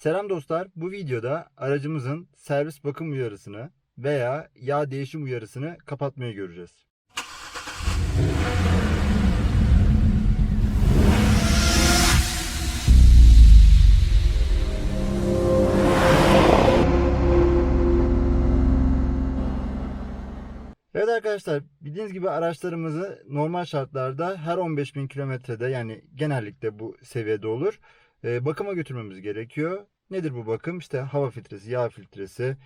Selam dostlar. Bu videoda aracımızın servis bakım uyarısını veya yağ değişim uyarısını kapatmayı göreceğiz. Evet arkadaşlar bildiğiniz gibi araçlarımızı normal şartlarda her 15.000 kilometrede yani genellikle bu seviyede olur. E, bakıma götürmemiz gerekiyor. Nedir bu bakım? İşte hava filtresi, yağ filtresi,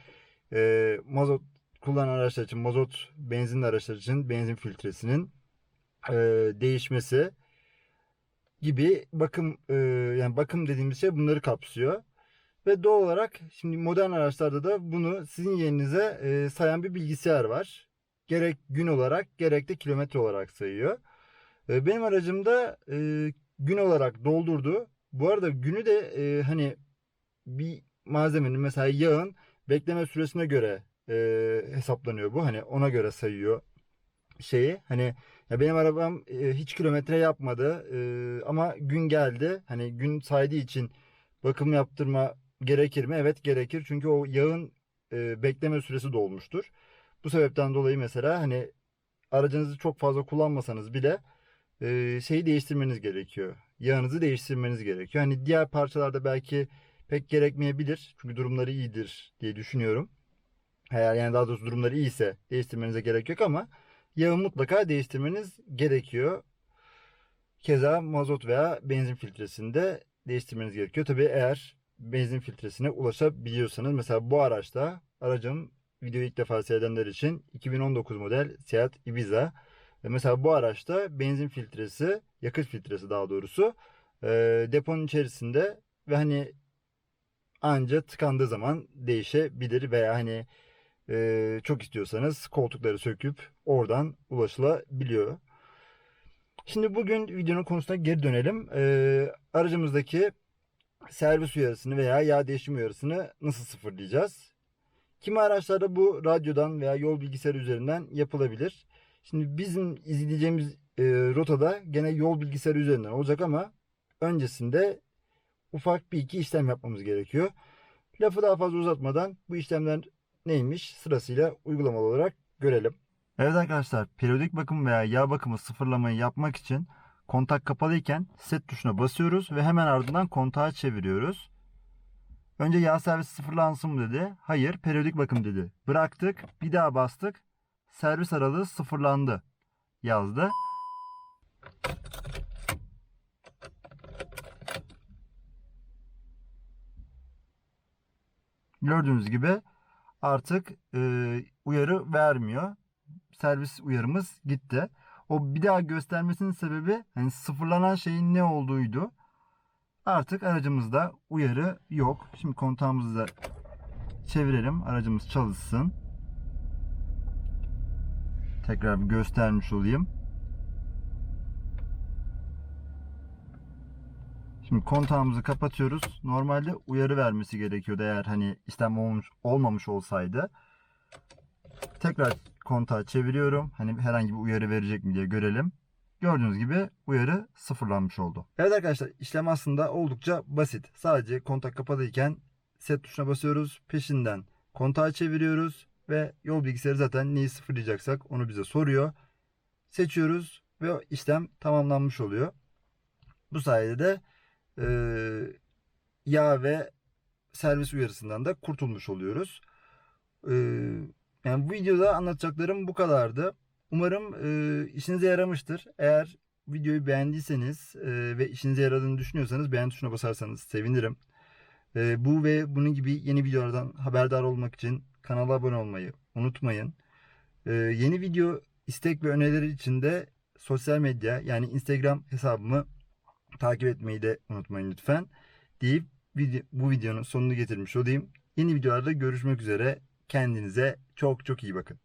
e, mazot kullanan araçlar için mazot, benzinli araçlar için benzin filtresinin e, değişmesi gibi bakım e, yani bakım dediğimiz şey bunları kapsıyor. Ve doğal olarak şimdi modern araçlarda da bunu sizin yerinize e, sayan bir bilgisayar var. Gerek gün olarak gerek de kilometre olarak sayıyor. E, benim aracımda e, gün olarak doldurdu. Bu arada günü de e, hani bir malzemenin mesela yağın bekleme süresine göre e, hesaplanıyor bu. Hani ona göre sayıyor şeyi. Hani ya benim arabam e, hiç kilometre yapmadı e, ama gün geldi. Hani gün saydığı için bakım yaptırma gerekir mi? Evet gerekir. Çünkü o yağın e, bekleme süresi dolmuştur. Bu sebepten dolayı mesela hani aracınızı çok fazla kullanmasanız bile e, şeyi değiştirmeniz gerekiyor. Yağınızı değiştirmeniz gerekiyor. Hani diğer parçalarda belki pek gerekmeyebilir. Çünkü durumları iyidir diye düşünüyorum. Eğer yani daha doğrusu durumları iyiyse değiştirmenize gerek yok ama yağı mutlaka değiştirmeniz gerekiyor. Keza mazot veya benzin filtresinde değiştirmeniz gerekiyor. Tabii eğer benzin filtresine ulaşabiliyorsanız mesela bu araçta aracım videoyu ilk defa seyredenler için 2019 model Seat Ibiza. E, Mesela bu araçta benzin filtresi, yakıt filtresi daha doğrusu e, deponun içerisinde ve hani anca tıkandığı zaman değişebilir veya hani e, çok istiyorsanız koltukları söküp oradan ulaşılabiliyor. Şimdi bugün videonun konusuna geri dönelim. Aracımızdaki servis uyarısını veya yağ değişim uyarısını nasıl sıfırlayacağız? Kimi araçlarda bu radyodan veya yol bilgisayarı üzerinden yapılabilir. Şimdi bizim izleyeceğimiz e, rotada gene yol bilgisayarı üzerinden olacak ama öncesinde ufak bir iki işlem yapmamız gerekiyor. Lafı daha fazla uzatmadan bu işlemler neymiş sırasıyla uygulamalı olarak görelim. Evet arkadaşlar periyodik bakım veya yağ bakımı sıfırlamayı yapmak için kontak kapalıyken set tuşuna basıyoruz ve hemen ardından kontağı çeviriyoruz. Önce yağ servisi sıfırlansın mı dedi. Hayır periyodik bakım dedi. Bıraktık bir daha bastık. Servis aralığı sıfırlandı yazdı. Gördüğünüz gibi artık e, uyarı vermiyor. Servis uyarımız gitti. O bir daha göstermesinin sebebi hani sıfırlanan şeyin ne olduğuydu. Artık aracımızda uyarı yok. Şimdi kontağımızı da çevirelim. Aracımız çalışsın. Tekrar bir göstermiş olayım. Şimdi kontağımızı kapatıyoruz. Normalde uyarı vermesi gerekiyordu eğer hani işlem olmuş, olmamış olsaydı. Tekrar kontağı çeviriyorum. Hani herhangi bir uyarı verecek mi diye görelim. Gördüğünüz gibi uyarı sıfırlanmış oldu. Evet arkadaşlar işlem aslında oldukça basit. Sadece kontak kapalıyken set tuşuna basıyoruz. Peşinden kontağı çeviriyoruz ve yol bilgisayarı zaten neyi sıfırlayacaksak onu bize soruyor. Seçiyoruz ve işlem tamamlanmış oluyor. Bu sayede de e, yağ ve servis uyarısından da kurtulmuş oluyoruz. E, yani bu videoda anlatacaklarım bu kadardı. Umarım e, işinize yaramıştır. Eğer videoyu beğendiyseniz e, ve işinize yaradığını düşünüyorsanız beğen tuşuna basarsanız sevinirim. E, bu ve bunun gibi yeni videolardan haberdar olmak için kanala abone olmayı unutmayın. E, yeni video istek ve önerileri için de sosyal medya yani Instagram hesabımı takip etmeyi de unutmayın lütfen. Deyip bu videonun sonunu getirmiş olayım. Yeni videolarda görüşmek üzere. Kendinize çok çok iyi bakın.